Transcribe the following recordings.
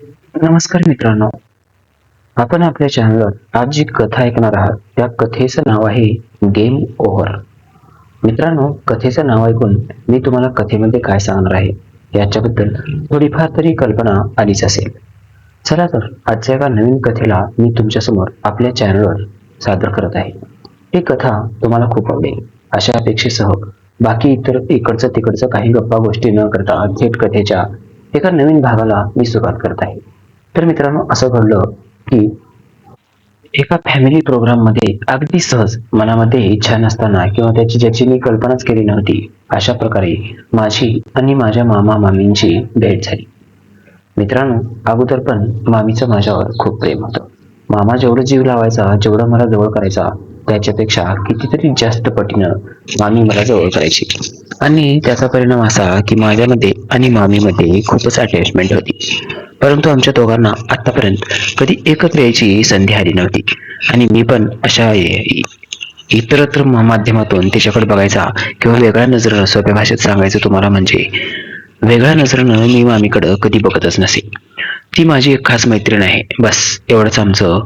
नमस्कार मित्रांनो. आपण आपल्या चॅनलवर आज जी कथा ऐकणार आहात त्या कथेचं नाव आहे गेम ओव्हर मित्रांनो कथेचं नाव ऐकून मी तुम्हाला कथेमध्ये काय सांगणार आहे याच्याबद्दल थोडीफार तरी कल्पना आलीच असेल. चला तर आजच्या एका नवीन कथेला मी तुमच्यासमोर आपल्या चॅनलवर सादर करत आहे. ही कथा तुम्हाला खूप आवडेल. अशा अपेक्षेसह बाकी इतर इकडचं तिकडचं काही गप्पा गोष्टी न करता थेट कथेच्या एका नवीन भागाला मी सुरुवात करत आहे. तर मित्रांनो असं घडलं की एका फॅमिली प्रोग्राममध्ये अगदी सहज मनामध्ये इच्छा नसताना किंवा त्याची ज्याची मी कल्पनाच केली नव्हती अशा प्रकारे माझी आणि माझ्या मामा मामींची भेट झाली. मित्रांनो अगोदर पण मामीचं माझ्यावर खूप प्रेम होतं. मामा जेवढं जीव लावायचा जेवढं मला जवळ करायचा त्याच्यापेक्षा कितीतरी जास्त पटीनं मामी मला जवळ करायची. आणि त्याचा परिणाम असा की माझ्यामध्ये आणि मामीमध्ये खूपच अटॅचमेंट होती. परंतु आमच्या दोघांना आतापर्यंत कधी एकत्र यायची संधी आली नव्हती. आणि मी पण अशा इतरत्र माध्यमातून तिच्याकडे बघायचा किंवा वेगळ्या नजरेनं सोप्या भाषेत सांगायचं तुम्हाला म्हणजे वेगळ्या नजरेनं मी मामीकडं कधी बघतच नसे. ती माझी एक खास मैत्रीण आहे. बस एवढंच आमचं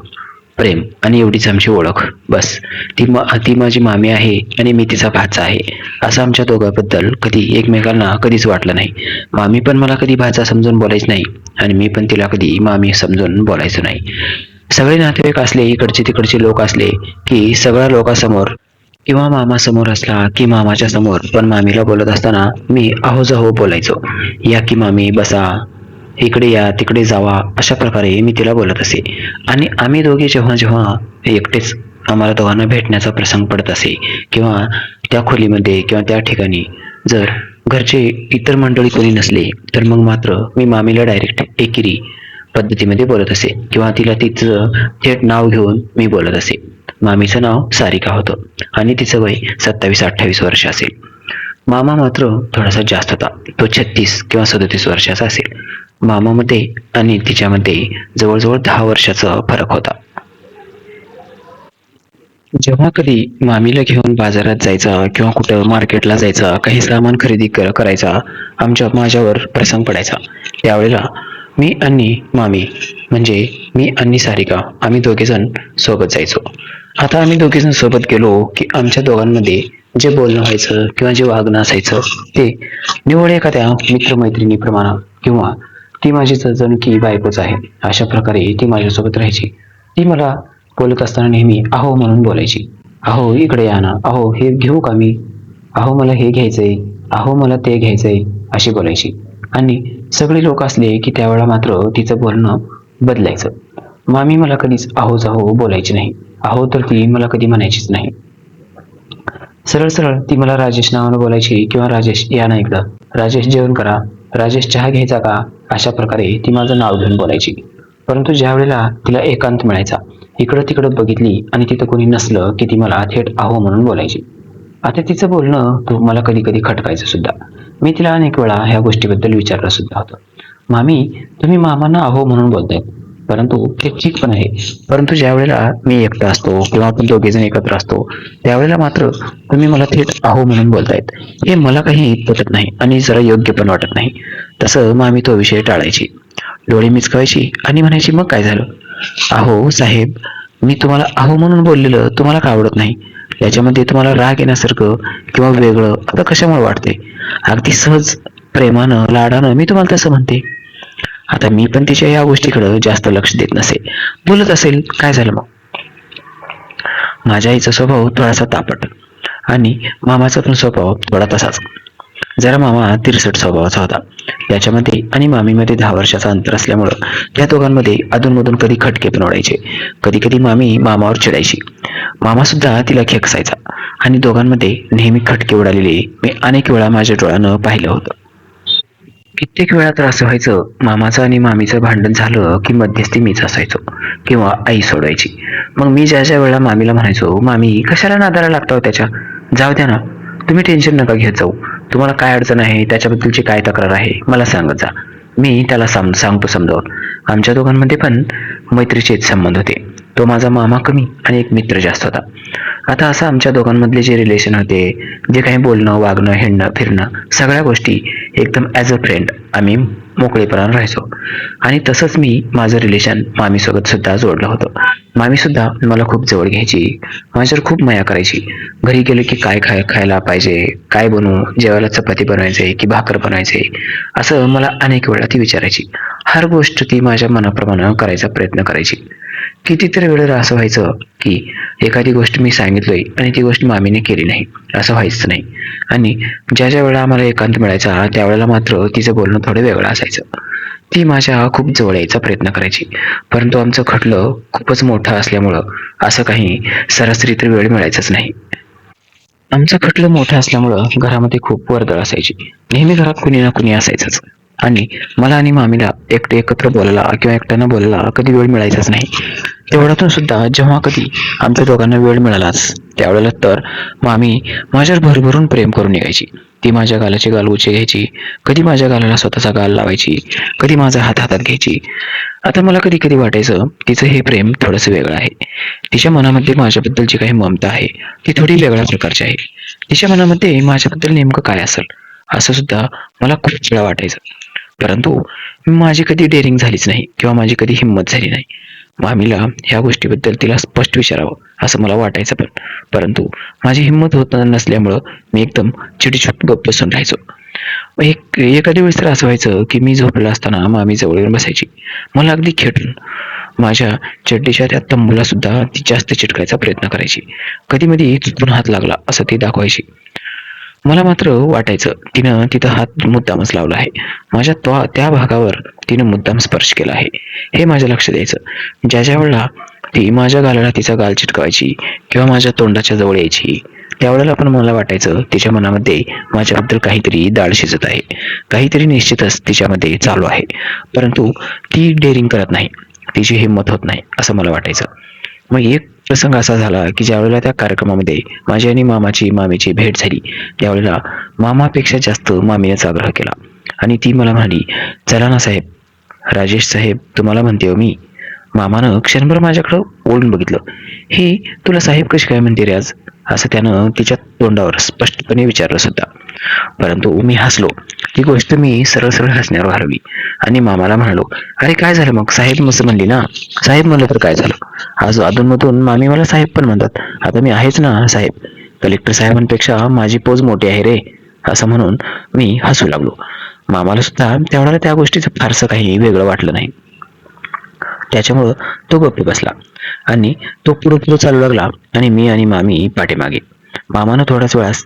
प्रेम आणि एवढीच आमची ओळख. बस. ती मा ती माझी मामी आहे आणि मी तिचा भाचा आहे. असं आमच्या दोघांबद्दल कधी एकमेकांना कधीच वाटलं नाही. मामी पण मला कधी भाचा समजून बोलायच नाही आणि मी पण तिला कधी मामी समजून बोलायचं नाही. सगळे नातेवाईक असले इकडचे तिकडचे लोक असले की सगळ्या लोकांसमोर किंवा मामासमोर असला की मामाच्या समोर पण मामीला बोलत असताना मी अहो जाहो बोलायचो. या की मामी बसा इकडे या तिकडे जावा अशा प्रकारे मी तिला बोलत असे. आणि आम्ही दोघे जेव्हा जेव्हा एकटेच आम्हाला दोघांना भेटण्याचा प्रसंग पडत असे किंवा त्या खोलीमध्ये किंवा त्या ठिकाणी जर घरचे इतर मंडळी कोणी नसले तर मग मात्र मी मामीला डायरेक्ट एकिरी पद्धतीमध्ये बोलत असे किंवा तिला तिचं थेट नाव घेऊन मी बोलत असे. मामीचं नाव सारिका होतं आणि तिचं वय सत्तावीस अठ्ठावीस वर्ष असेल. मामा मात्र थोडासा जास्त होता. तो छत्तीस किंवा सदतीस वर्षाचा असेल. मामामध्ये आणि तिच्यामध्ये जवळजवळ दहा वर्षाचा फरक होता. जेव्हा कधी मामीला घेऊन बाजारात जायचा किंवा कुठं मार्केटला जायचा काही सामान खरेदी कर करायचा आमच्या माझ्यावर प्रसंग पडायचा. त्यावेळेला मी आणि मामी म्हणजे मी आणि सारिका आम्ही दोघेजण सोबत जायचो. आता आम्ही दोघेजण सोबत गेलो की आमच्या दोघांमध्ये जे बोलणं व्हायचं किंवा जे वागणं असायचं ते निवड एखाद्या मित्रमैत्रिणीप्रमाणे किंवा ती माझी जण की बायकोच आहे. अशा प्रकारे ती माझ्यासोबत राहायची. ती मला बोलत असताना नेहमी अहो म्हणून बोलायची. अहो इकडे या ना. अहो हे घेऊ का मी? अहो मला हे घ्यायचंय. अहो मला ते घ्यायचंय. अशी बोलायची. आणि सगळे लोक असले की त्यावेळा मात्र तिचं बोलणं बदलायचं. मामी मला कधीच अहो जाहो बोलायची नाही. अहो तर ती मला कधी म्हणायचीच नाही. सरळ सरळ ती मला राजेश नावानं बोलायची किंवा राजेश या ना इकडं राजेश जेवण करा. राजेश चहा घ्यायचा का? अशा प्रकारे ती माझं नाव घेऊन बोलायची. परंतु ज्या वेळेला तिला एकांत मिळायचा इकडं तिकडं बघितली आणि तिथं कोणी नसलं की ती मला थेट अहो म्हणून बोलायची. आता तिचं बोलणं तो मला कधी कधी खटकायचं सुद्धा. मी तिला अनेक वेळा ह्या गोष्टीबद्दल विचारलं सुद्धा होतं. मामी तुम्ही मामांना अहो म्हणून बोलताय परंतु ठीक पण आहे. परंतु ज्या वेळेला मी एकटा असतो किंवा आपण दोघे जण एकत्र असतो त्यावेळेला मात्र तुम्ही मला थेट अहो म्हणून बोलतायत. हे मला काही पटत नाही आणि जरा योग्य पण वाटत नाही. तसं मग आम्ही तो विषय टाळायची. डोळे मिचकायची आणि म्हणायची मग काय झालं? अहो साहेब मी तुम्हाला अहो म्हणून बोललेलं तुम्हाला का आवडत नाही? याच्यामध्ये तुम्हाला राग येण्यासारखं किंवा वेगळं आता कशामुळे वाटते अगदी सहज प्रेमानं लाडानं मी तुम्हाला तसं म्हणते. आता मी पण तिच्या या गोष्टीकडे जास्त लक्ष देत नसे बोलत असेल काय झालं मग? माझ्या आईचा स्वभाव थोडासा तापट आणि मामाचा पण स्वभाव थोडा तसाच. जरा मामा तिरसट स्वभावाचा होता. त्याच्यामध्ये आणि मामीमध्ये दहा वर्षाचा अंतर असल्यामुळं त्या दोघांमध्ये अधूनमधून कधी खटके पण ओढायचे. कधी कधी मामी मामावर चिडायची. मामा सुद्धा तिला खेकसायचा आणि दोघांमध्ये नेहमी खटके उडालेले मी अनेक वेळा माझ्या डोळ्यानं पाहिलं होतं. कित्येक वेळा तर असं व्हायचं मामाचं आणि मामीचं भांडण झालं की मध्यस्थी मीच असायचो किंवा आई सोडायची. मग मी ज्या ज्या वेळेला मामीला म्हणायचो मामी कशाला नादाला लागता त्याच्या? जाऊ द्या ना तुम्ही टेन्शन नका घेत जाऊ. तुम्हाला काय अडचण आहे त्याच्याबद्दलची काय तक्रार आहे मला सांगत जा. मी त्याला साम सांगतो समजावून. आमच्या दोघांमध्ये पण मैत्रीचेच संबंध होते. तो माझा मामा कमी आणि एक मित्र जास्त होता. आता असं आमच्या दोघांमधले जे रिलेशन होते जे काही बोलणं वागणं हिंडणं फिरणं सगळ्या गोष्टी एकदम ॲज अ फ्रेंड आम्ही मोकळेपणानं राहायचो. आणि तसंच मी माझं रिलेशन मामीसोबत सुद्धा जोडलं होतं. मामी सुद्धा मला खूप जवळ घ्यायची. माझ्यावर खूप माया करायची. घरी गेलो की काय खाय खायला पाहिजे काय बनवू जेवायला चपाती बनवायचे की भाकर बनवायचे असं मला अनेक वेळा ती विचारायची. हर गोष्ट ती माझ्या मनाप्रमाणे करायचा प्रयत्न करायची. कितीतरी वेळेला असं व्हायचं की एखादी गोष्ट मी सांगितलोय आणि ती गोष्ट मामीने केली नाही. असं व्हायचं नाही. आणि ज्या ज्या वेळा आम्हाला एकांत मिळायचा त्यावेळेला मात्र तिचं बोलणं थोडं वेगळं असायचं. ती माझ्या खूप जवळ यायचा प्रयत्न करायची. परंतु आमचं खटलं खूपच मोठं असल्यामुळं असं काही सरासरी तर वेळ मिळायचाच नाही. आमचं खटलं मोठं असल्यामुळं घरामध्ये खूप वर्दळ असायची. नेहमी घरात कुणी ना कुणी असायचंच. आणि मला आणि मामीला एकटे एकत्र बोलायला किंवा एकट्यानं बोलायला कधी वेळ मिळायचाच नाही. तेवढ्यातून सुद्धा जेव्हा कधी आमच्या दोघांना वेळ मिळालाच त्यावेळेला तर मामी माझ्यावर भरभरून प्रेम करून निघायची. ती माझ्या गालाचे गालगुचे घ्यायची. कधी माझ्या गालाला स्वतःचा गाल लावायची? कधी माझा हात हातात घ्यायची? आता मला कधी कधी वाटायचं तिचं हे प्रेम थोडंसं वेगळं आहे. तिच्या मनामध्ये माझ्याबद्दल जी काही ममता आहे ती थोडी वेगळ्या प्रकारची आहे. तिच्या मनामध्ये माझ्याबद्दल नेमकं काय असेल असं सुद्धा मला खूप वेळा वाटायचं. परंतु माझी कधी डेअरिंग झालीच नाही किंवा माझी कधी हिंमत झाली नाही. मामीला ह्या गोष्टीबद्दल तिला स्पष्ट विचारावं. असं मला वाटायचं पण. परंतु माझी हिंमत होत नसल्यामुळं मी एकदम चिडीचूप गप्प बसून राहायचो. एक एखाद्या वेळेस तर असं व्हायचं की मी झोपला असताना मामी जवळ येऊन बसायची. मला अगदी खेटून. माझ्या चड्डीच्या त्या तंबूला सुद्धा ती जास्त चिटकायचा प्रयत्न करायची. कधी मध्ये चुकून हात लागला असं ती दाखवायची. मला मात्र वाटायचं तिनं तिथं हात मुद्दामच लावला आहे. माझ्या त्वा त्या भागावर तिनं मुद्दाम स्पर्श केला आहे. हे माझ्या लक्ष द्यायचं ज्या ज्या वेळेला ती माझ्या गालाला तिचा गाल चिटकवायची किंवा माझ्या तोंडाच्या जवळ यायची. त्यावेळेला पण मला वाटायचं तिच्या मनामध्ये माझ्याबद्दल काहीतरी दाळ शिजत आहे. काहीतरी निश्चितच तिच्यामध्ये चालू आहे. परंतु ती डेअरिंग करत नाही. तिची हिंमत होत नाही असं मला वाटायचं. मग एक प्रसंग असा झाला की ज्यावेळेला त्या कार्यक्रमामध्ये माझी आणि मामाची मामीची भेट झाली त्यावेळेला मामापेक्षा जास्त मामीनेच आग्रह केला. आणि ती मला म्हणाली चला ना साहेब राजेश साहेब तुम्हाला म्हणते हो मी. मामानं क्षणभर माझ्याकडं ओढून बघितलं. हे तुला साहेब कशी काय म्हणते रे आज? असं त्यानं तिच्या तोंडावर स्पष्टपणे विचारलं सुद्धा. परंतु मी हसलो. ती गोष्ट मी सरळ सरळ हसण्यावर हरवी आणि मामाला म्हणालो अरे काय झालं मग? साहेब मस्त म्हणली ना? साहेब म्हणलं तर काय झालं? आज अधूनमधून मामी मला साहेब पण म्हणतात. आता मी आहेच ना साहेब. कलेक्टर साहेबांपेक्षा माझी पोज मोठी आहे रे. असं म्हणून मी हसू लागलो. मामाला सुद्धा तेवढ्याला त्या गोष्टीचं फारसं काही वेगळं वाटलं नाही. त्याच्यामुळं तो गप्प बसला. आणि तो पुढे पुढे चालू लागला आणि मी आणि मामी पाठीमागे. मामानं थोड्याच वेळास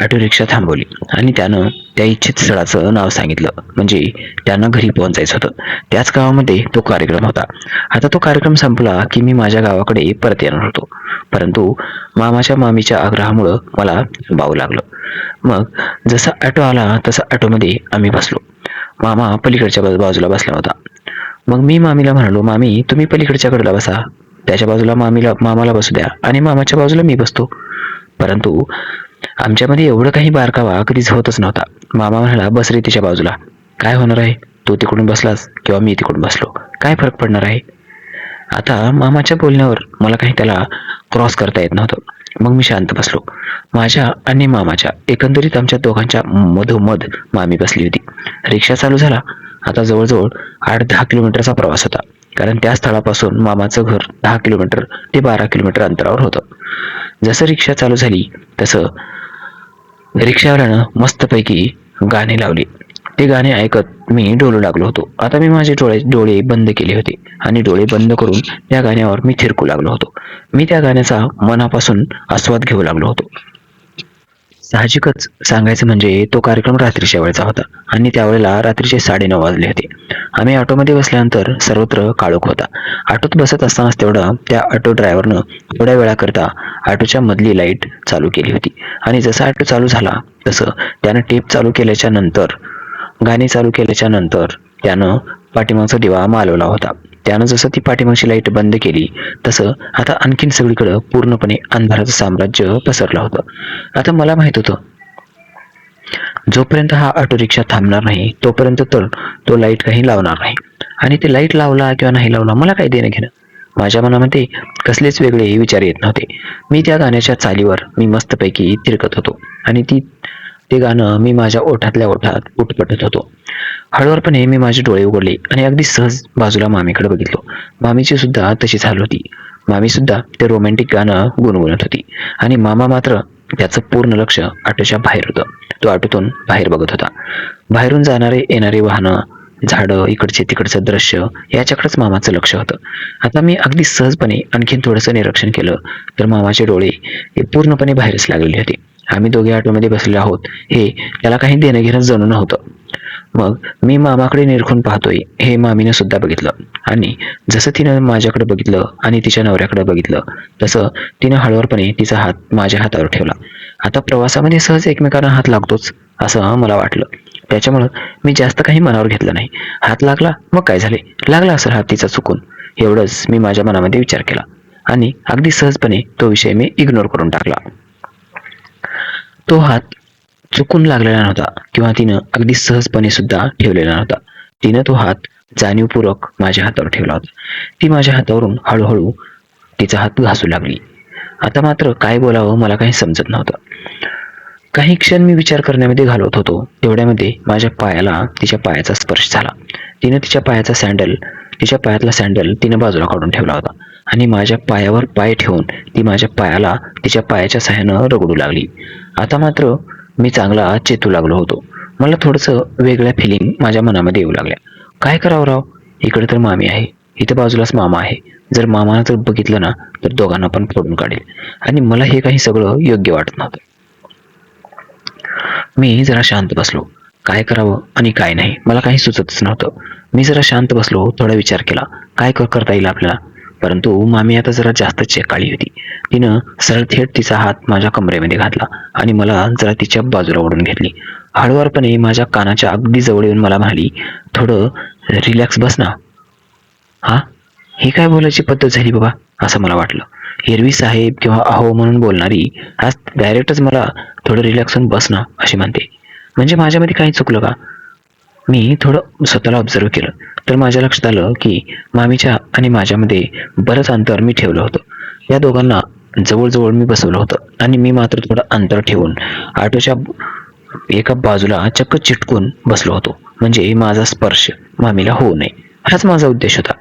ऑटो रिक्षा थांबवली आणि त्यानं त्या इच्छित स्थळाचं नाव सांगितलं. म्हणजे त्यांना घरी पोहोचायचं होतं. त्याच गावामध्ये तो कार्यक्रम होता. आता तो कार्यक्रम संपला की मी माझ्या गावाकडे परत येणार होतो. परंतु मामाच्या मामीच्या आग्रहामुळं मला बावू लागलं. मग जसा ऑटो आला तसा ऑटोमध्ये आम्ही बसलो. मामा पलीकडच्या बाजू- बाजूला बसला होता. मग मी मामीला म्हणालो मामी तुम्ही पलीकडच्या कडेला बसा. त्याच्या बाजूला मामीला मामाला बसू द्या आणि मामाच्या बाजूला मी बसतो. परंतु आमच्यामध्ये एवढं काही बारकावा कधीच होतच नव्हता. मामा म्हणाला बस रे तिच्या बाजूला. काय होणार आहे? तू तिकडून बसलास किंवा मी तिकडून बसलो. काय फरक पडणार आहे? आता मामाच्या बोलण्यावर मला काही त्याला क्रॉस करता येत नव्हतं. मग मी शांत बसलो. माझ्या आणि मामाच्या एकंदरीत आमच्या दोघांच्या मधोमध मामी बसली होती. रिक्षा चालू झाला. आता जवळजवळ आठ दहा किलोमीटरचा प्रवास होता. कारण त्या स्थळापासून मामाचं घर दहा किलोमीटर ते बारा किलोमीटर अंतरावर होतं. जसं रिक्षा चालू झाली तसं रिक्षावाल्यानं मस्तपैकी गाणे लावले. ते गाणे ऐकत मी डोलू लागलो होतो. आता मी माझे डोळे डोळे बंद केले होते आणि डोळे बंद करून त्या गाण्यावर मी थिरकू लागलो होतो. मी त्या गाण्याचा मनापासून आस्वाद घेऊ लागलो होतो. साहजिकच सांगायचं म्हणजे तो कार्यक्रम रात्रीच्या वेळचा होता आणि त्यावेळेला रात्रीचे साडेनऊ वाजले होते. आम्ही ऑटोमध्ये बसल्यानंतर सर्वत्र काळोख होता. ऑटोत बसत असतानाच तेवढं त्या ऑटो ड्रायव्हरनं थोड्या वेळाकरता ऑटोच्या मधली लाइट चालू केली होती. आणि जसा ऑटो चालू झाला तसं त्यानं टेप चालू केल्याच्यानंतर गाणी चालू केल्याच्यानंतर त्यानं पाठीमागचा दिवा मालवला होता. त्यानं जसं ती पाठीमागची लाइट बंद केली तसं आता आणखीन सगळीकडं पूर्णपणे अंधाराचं साम्राज्य पसरलं होतं. आता मला माहीत होतं जोपर्यंत हा ऑटो रिक्षा थांबणार नाही तोपर्यंत तर तो लाइट काही लावणार नाही. आणि ते लाइट लावला किंवा नाही लावला मला काय देणं घेणं माझ्या मनामध्ये कसलेच वेगळे विचार येत नव्हते. मी त्या गाण्याच्या चालीवर मी मस्तपैकी तिरकत होतो. आणि ती ते गाणं मी माझ्या ओठातल्या ओठात उठपटत होतो. हळूवारपणे मी माझे डोळे उघडले आणि अगदी सहज बाजूला मामीकडे बघितलो. मामीची सुद्धा तशीच हाल होती. मामी सुद्धा ते रोमॅन्टिक गाणं गुणगुणत होती. आणि मामा मात्र त्याचं पूर्ण लक्ष ऑटोच्या बाहेर होतं. तो ऑटोतून बाहेर बघत होता. बाहेरून जाणारे येणारे वाहनं झाडं इकडचे तिकडचं दृश्य याच्याकडेच मामाचं लक्ष होतं. आता मी अगदी सहजपणे आणखीन थोडंसं निरीक्षण केलं तर मामाचे डोळे हे पूर्णपणे बाहेरच लागलेले होते. आम्ही दोघे ऑटोमध्ये बसलेलो आहोत. हे त्याला काही देणं घेणं जणू नव्हतं. मग मी मामाकडे निरखून पाहतोय. हे मामीनं सुद्धा बघितलं. आणि जसं तिनं माझ्याकडे बघितलं आणि तिच्या नवऱ्याकडे बघितलं तसं तिनं हळूवारपणे तिचा हात माझ्या हातावर ठेवला. आता प्रवासामध्ये सहज एकमेकांना हात लागतोच असं मला वाटलं. त्याच्यामुळं मी जास्त काही मनावर घेतलं नाही. हात लागला मग काय झाले? लागला असेल हात तिचा चुकून. एवढंच मी माझ्या मनामध्ये विचार केला. आणि अगदी सहजपणे तो विषय मी इग्नोर करून टाकला. तो हात चुकून लागलेला नव्हता किंवा तिनं अगदी सहजपणे सुद्धा ठेवलेला नव्हता. तिनं तो हात जाणीवपूर्वक माझ्या हातावर ठेवला होता. ती माझ्या हातावरून हळूहळू तिचा हात घासू लागली. आता मात्र काय बोलावं मला काही समजत नव्हतं. काही क्षण मी विचार करण्यामध्ये घालवत होतो. तेवढ्यामध्ये माझ्या पायाला तिच्या पायाचा स्पर्श झाला. तिनं तिच्या पायाचा सँडल तिच्या पायातला सँडल तिनं बाजूला काढून ठेवला होता आणि माझ्या पायावर पाय ठेवून ती माझ्या पायाला तिच्या पायाच्या सहाय्यानं रगडू लागली. आता मात्र मी चांगला चेतू लागलो होतो. मला थोडंसं वेगळ्या फिलिंग माझ्या मनामध्ये येऊ लागल्या. काय करावं राव? इकडे तर मामी आहे. इथं बाजूलाच मामा आहे. जर मामानं जर बघितलं ना तर दोघांना पण फोडून काढेल. आणि मला हे काही सगळं योग्य वाटत नव्हतं. मी जरा शांत बसलो. काय करावं आणि काय नाही? मला काही सुचतच नव्हतं. मी जरा शांत बसलो थोडा विचार केला. काय करता येईल आपल्याला? परंतु मामी आता जरा जास्त चेकाळी होती. तिनं सरळ थेट तिचा हात माझ्या कमरेमध्ये घातला आणि मला जरा तिच्या बाजूला ओढून घेतली. हळूवारपणे माझ्या कानाच्या अगदी जवळ येऊन मला म्हणाली थोडं रिलॅक्स बस ना. हा? ही काय बोलायची पद्धत झाली बाबा? असं मला वाटलं. हिरवी साहेब किंवा अहो म्हणून बोलणारी आज डायरेक्टच मला थोडं रिलॅक्स होऊन बस ना अशी म्हणते. म्हणजे माझ्यामध्ये काही चुकलं का? मी थोडं स्वतःला ऑब्झर्व केलं. तर माझ्या लक्षात आलं की मामीच्या आणि माझ्यामध्ये बरंच अंतर मी ठेवलं होतं. या दोघांना जवळजवळ मी बसवलं होतं आणि मी मात्र थोडं अंतर ठेवून ऑटोच्या एका बाजूला चक्क चिटकून बसलो होतो. म्हणजे माझा स्पर्श मामीला होऊ नये. हाच माझा उद्देश होता.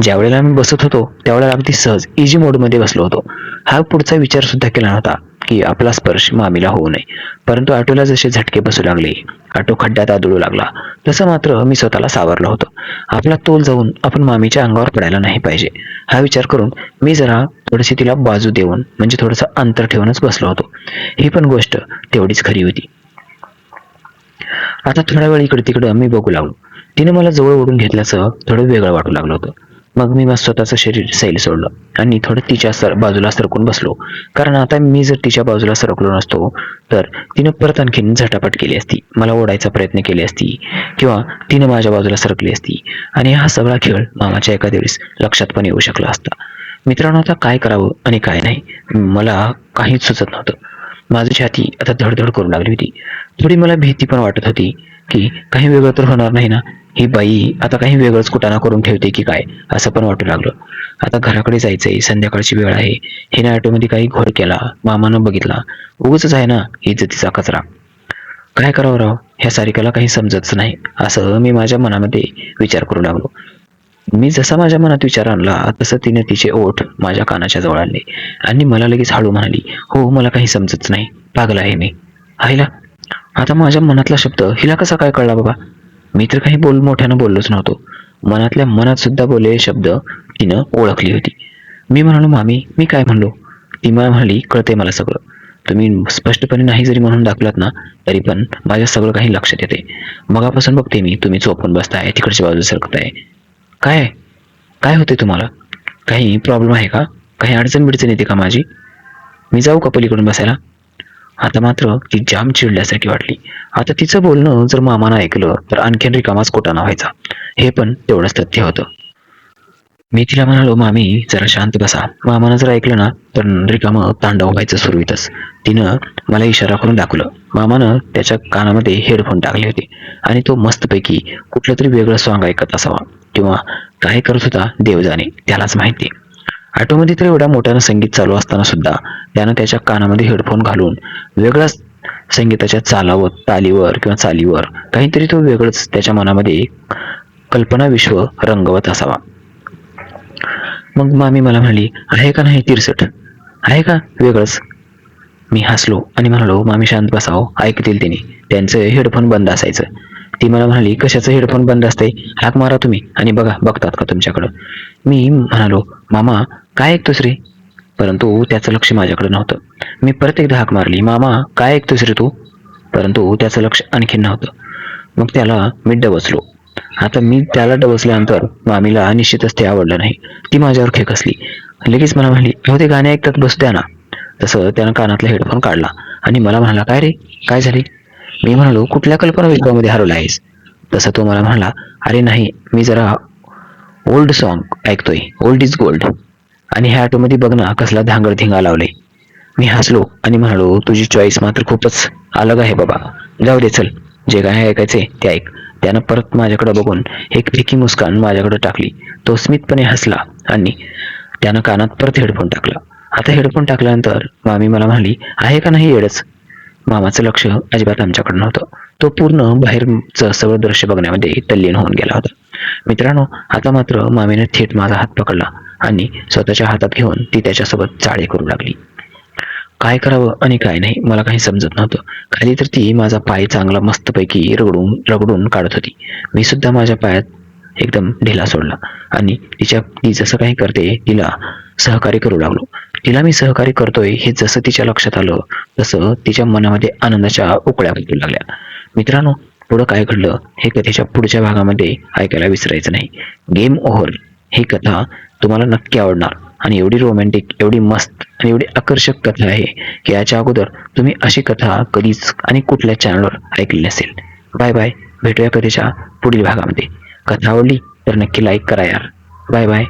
ज्या वेळेला मी बसत होतो त्यावेळेला अगदी सहज इजी मोडमध्ये बसलो होतो. हा पुढचा विचार सुद्धा केला नव्हता की आपला स्पर्श मामीला होऊ नये. परंतु ऑटोला जसे झटके बसू लागले ऑटो खड्ड्यात आदळू लागला तसं मात्र मी स्वतःला सावरलो होतो. आपला तोल जाऊन आपण मामीच्या अंगावर पडायला नाही पाहिजे. हा विचार करून मी जरा थोडीशी तिला बाजू देऊन म्हणजे थोडंसं अंतर ठेवूनच बसलो होतो. ही पण गोष्ट तेवढीच खरी होती. आता थोडा वेळ इकडे तिकडे मी बघू लागलो. तिने मला जवळ ओढून घेतल्याचं थोडं वेगळं वाटू लागलं होतं. मग मी माझं स्वतःचं शरीर सैल सोडलं. आणि थोडं तिच्या सर बाजूला सरकून बसलो. कारण आता मी जर तिच्या बाजूला सरकलो नसतो तर तिनं परत आणखीन झटापट केली असती. मला ओढायचा प्रयत्न केली असती. किंवा तिनं माझ्या बाजूला सरकली असती. आणि हा सगळा खेळ मामाच्या एका दिवस लक्षात पण येऊ शकला असता. मित्रांनो आता काय करावं आणि काय नाही मला काहीच सुचत नव्हतं. माझी छाती आता धडधड करू लागली होती. थोडी मला भीती पण वाटत होती की काही वेगळं तर होणार नाही ना? ही बाई आता काही वेगळंच कुटाणा करून ठेवते की काय? असं पण वाटू लागलं. आता घराकडे जायचंय संध्याकाळची वेळ आहे. हिने ऑटोमध्ये काही घोर केला मामानं बघितला. उगच आहे ना इज्जतीचा कचरा. काय करावं राव? ह्या सारिकाला काही समजतच नाही. असं मी माझ्या मनामध्ये विचार करू लागलो. मी जसा माझ्या मनात विचार आणला तसं तिने तिचे ओठ माझ्या कानाच्या जवळ आणले आणि मला लगेच हळू म्हणाली हो मला काही समजतच नाही. पागल आहे मी. आईला आता माझ्या मनातला शब्द हिला कसा काय कळला बाबा? मी तर काही बोल मोठ्यानं बोललोच नव्हतो. मनातल्या मनात सुद्धा बोललेले शब्द तिनं ओळखली होती. मी म्हणालो मामी मी काय म्हणलो? ती मला म्हणाली कळते मला सगळं. तुम्ही स्पष्टपणे नाही जरी म्हणून दाखवलात ना तरी पण माझ्या सगळं काही लक्षात येते मगापासून बघते मी तुम्ही चोपून बसताय तिकडच्या बाजूला सरकताय. काय काय होते तुम्हाला? काही प्रॉब्लेम आहे का? काही अडचण बिडचण येते का माझी? मी जाऊ का पलीकडून बसायला? आता मात्र ती जाम चिडल्यासारखी वाटली. आता तिचं बोलणं जर मामानं ऐकलं तर आणखीन रिकामाच कोटाना व्हायचा. हे पण तेवढंच तथ्य होतं. मी तिला म्हणालो मामी जरा शांत बसा. मामानं जर ऐकलं ना तर रिकामं तांडव व्हायचं सुरवीतच. तिनं मला इशारा करून दाखवलं. मामानं त्याच्या कानामध्ये हेडफोन टाकले होते आणि तो मस्तपैकी कुठलं तरी वेगळं सॉंग ऐकत असावा. किंवा काय करत होता देव जाणे त्यालाच माहिती. ऑटोमध्ये तर एवढ्या मोठ्यानं संगीत चालू असताना सुद्धा त्यानं त्याच्या कानामध्ये हेडफोन घालून वेगळाच संगीताच्या चालावर तालीवर किंवा चालीवर काहीतरी तो वेगळंच त्याच्या मनामध्ये कल्पना विश्व रंगवत असावा. मग मामी मला म्हणाली आहे का नाही तिरसट? आहे का वेगळंच? मी हसलो आणि म्हणालो मामी शांत बसाव ऐकतील तिने. त्यांचं हेडफोन बंद असायचं. ती मला म्हणाली कशाचं हेडफोन बंद असते हाक मारा तुम्ही. आणि बघा बघतात का तुमच्याकडं? मी म्हणालो मामा काय ऐकतोस रे? परंतु त्याचं लक्ष माझ्याकडे नव्हतं. मी परत एकदा हाक मारली मामा काय ऐकतोस रे तू? परंतु त्याचं लक्ष आणखी नव्हतं. मग त्याला मी डबसलो. आता मी त्याला डबसल्यानंतर मामीला निश्चितच ते आवडलं नाही. ती माझ्यावर खेकसली लगेच मला म्हणली हो ते गाणे ऐकतात बसू द्या ना. तसं त्यानं कानातला हेडफोन काढला आणि मला म्हणाला काय रे? काय झाले? मी म्हणालो कुठल्या कल्पना विश्वामध्ये हरवला आहेस? तसा तो मला म्हणाला अरे नाही मी जरा ओल्ड सॉन्ग ऐकतोय ओल्ड इज गोल्ड आणि ह्या ऑटोमध्ये बघ ना कसला धांगड धिंगा लावले मी हसलो आणि म्हणालो तुझी चॉईस मात्र खूपच अलग आहे बाबा. जाऊ दे चल. जे काय ऐकायचे ते ऐक. त्यानं परत माझ्याकडे बघून एक फिकी मुस्कान माझ्याकडे टाकली. तो स्मितपणे हसला आणि त्यानं कानात परत हेडफोन टाकला. आता हेडफोन टाकल्यानंतर मामी मला म्हणाली आहे का नाही येडच? मामाचं लक्ष अजिबात आमच्याकडे नव्हतं. तो पूर्ण बाहेरचं सगळं दृश्य बघण्यामध्ये तल्लीन होऊन गेला होता. मित्रांनो आता मात्र मामीने थेट माझा हात पकडला आणि स्वतःच्या हातात घेऊन ती त्याच्यासोबत चाळे करू लागली. काय करावं आणि काय नाही मला काही समजत नव्हतं. खाली तर ती माझा पाय चांगला मस्तपैकी रगडून रगडून काढत होती. मी सुद्धा माझ्या पायात एकदम ढिला सोडला आणि तिच्या ती जसं काही करते तिला सहकार्य करू लागलो. तिला मी सहकार्य करतोय हे जसं तिच्या लक्षात आलं तसं तिच्या मनामध्ये आनंदाच्या उकळ्या फुटू लागल्या. मित्रांनो पुढं काय घडलं हे कथेच्या पुढच्या भागामध्ये ऐकायला विसरायचं नाही. गेम ओव्हर ही कथा तुम्हाला नक्की आवडणार. आणि एवढी रोमॅन्टिक एवढी मस्त आणि एवढी आकर्षक कथा आहे की याच्या अगोदर तुम्ही अशी कथा कधीच आणि कुठल्या चॅनलवर ऐकली नसेल. बाय बाय भेटूया कथेच्या पुढील भागामध्ये. कथा आवडली तर नक्की लाईक करा यार. Bye bye